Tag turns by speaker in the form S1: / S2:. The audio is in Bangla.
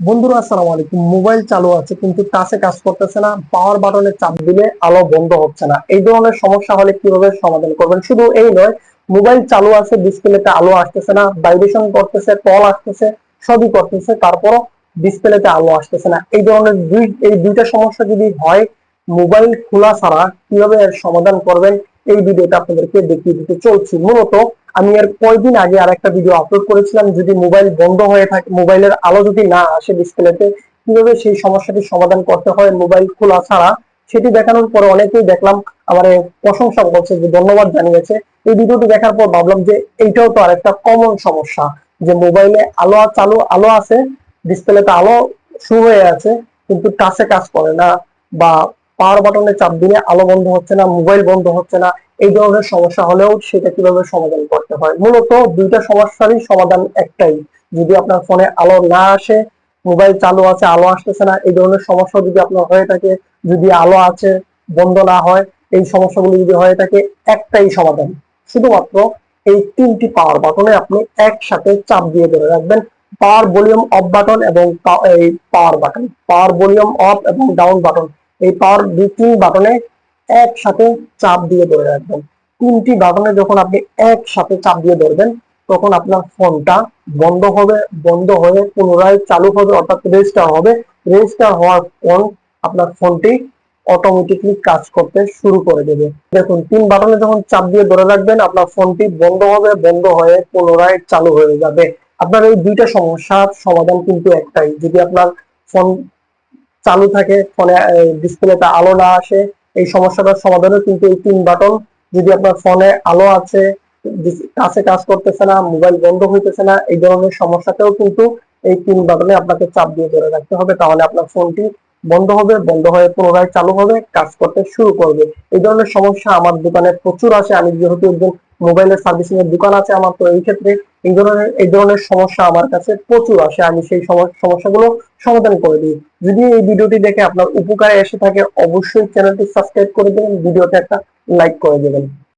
S1: বন্ধুরা, আসসালামু আলাইকুম। মোবাইল চালু আছে, কিন্তু টাচে কাজ করতেছে না। পাওয়ার বাটনে চাপ দিলে আলো বন্ধ হচ্ছে না। এই ধরনের সমস্যা হলে কীভাবে সমাধান করবেন? শুধু এই নয়, মোবাইল চালু আছে, ডিসপ্লেতে আলো আসতেছে না, ভাইব্রেশন করতেছে, কল আসতেছে, সবই করতেছে, তারপরও ডিসপ্লেতে আলো আসতেছে না। এই ধরনের দুই, এই দুইটা সমস্যা যদি হয়, মোবাইল খোলা ছাড়া কীভাবে এর সমাধান করবেন? এই ভিডিওটা আপনাদেরকে দেখিয়ে দিতে চলছি। মূলত আমি আর কয়েকদিন আগে আর একটা ভিডিও আপলোড করেছিলাম, যদি মোবাইল বন্ধ হয়ে থাকে, মোবাইলের আলো যদি না আসে ডিসপ্লেতে কীভাবে সেই সমস্যাটি সমাধান করতে হয় মোবাইল খোলা ছাড়া? সেটি দেখানোর পরে অনেকেই দেখলাম, আমার প্রশংসা করছে যে ধন্যবাদ জানিয়েছে। এই ভিডিওটি দেখার পর ভাবলাম যে এইটাও তো আরেকটা কমন সমস্যা, যে মোবাইলে আলো চালু, আলো আছে ডিসপ্লেতে আলো শুরু হয়ে আছে, কিন্তু টাচে কাজ করে না, বা পাওয়ার বাটনে চাপ দিলে আলো বন্ধ হচ্ছে না মোবাইল বন্ধ হচ্ছে না, এই ধরনের সমস্যা হলেও সেটা কীভাবে সমাধান করতে হয়? মূলত দুইটা সমস্যারই সমাধান একটাই। যদি আপনার ফোনে আলো না আসে মোবাইল চালু আছে, আলো আসতেছে না, এই ধরনের সমস্যা যদি আপনার হয়ে থাকে, যদি আলো আছে, বন্ধ না হয়, এই সমস্যাগুলো যদি হয়ে থাকে, একটাই সমাধান। শুধুমাত্র এই তিনটি পাওয়ার বাটনে আপনি একসাথে চাপ দিয়ে ধরে রাখবেন। পাওয়ার ভলিউম অফ বাটন এবং এই power button power volume off এবং ডাউন বাটন এই পাওয়ার তিন বাটনে একসাথে চাপ দিয়ে ধরে রাখবেন। তিনটি বাটনে যখন আপনি একসাথে চাপ দিয়ে ধরবেন, তখন আপনার ফোনটা বন্ধ হবে, বন্ধ হয়ে পুনরায় চালু হবে, অর্থাৎ রেজিস্টার হবে। রেজিস্টার হওয়ার পর আপনার ফোনটি অটোমেটিকলি কাজ করতে শুরু করে দেবে। দেখুন, তিন বাটনে যখন চাপ দিয়ে ধরে রাখবেন, আপনার ফোনটি বন্ধ হবে, বন্ধ হয়ে পুনরায় চালু হয়ে যাবে। আপনার এই দুইটা সমস্যার সমাধান কিন্তু একটাই। যদি আপনার ফোন চালু থাকে, ফোনে ডিসপ্লেতে আলো না আসে, এই সমস্যাটার সমাধানও কিন্তু এই তিন বাটন যদি আপনার ফোনে আলো আছে কাছে কাজ করতেছে না মোবাইল বন্ধ হইতেছে না, এই ধরনের সমস্যাটাও কিন্তু এই তিন বাটনে আপনাকে চাপ দিয়ে ধরে রাখতে হবে, তাহলে আপনার ফোনটি বন্ধ হবে, বন্ধ হয়ে পুনরায় চালু হবে, কাজ করতে শুরু করবে। এই ধরনের সমস্যা আমার দোকানে প্রচুর আসে, আমি যেহেতু একজন মোবাইলের সার্ভিসিং এর দোকান আছে আমার, তো এই ক্ষেত্রে এই ধরনের এই ধরনের সমস্যা আমার কাছে প্রচুর আসে। আমি সেই সমস্যাগুলো সমাধান করে দিই। যদি এই ভিডিওটি দেখে আপনার উপকারে এসে থাকে, অবশ্যই চ্যানেলটি সাবস্ক্রাইব করে দেবেন, ভিডিওতে একটা লাইক করে দেবেন।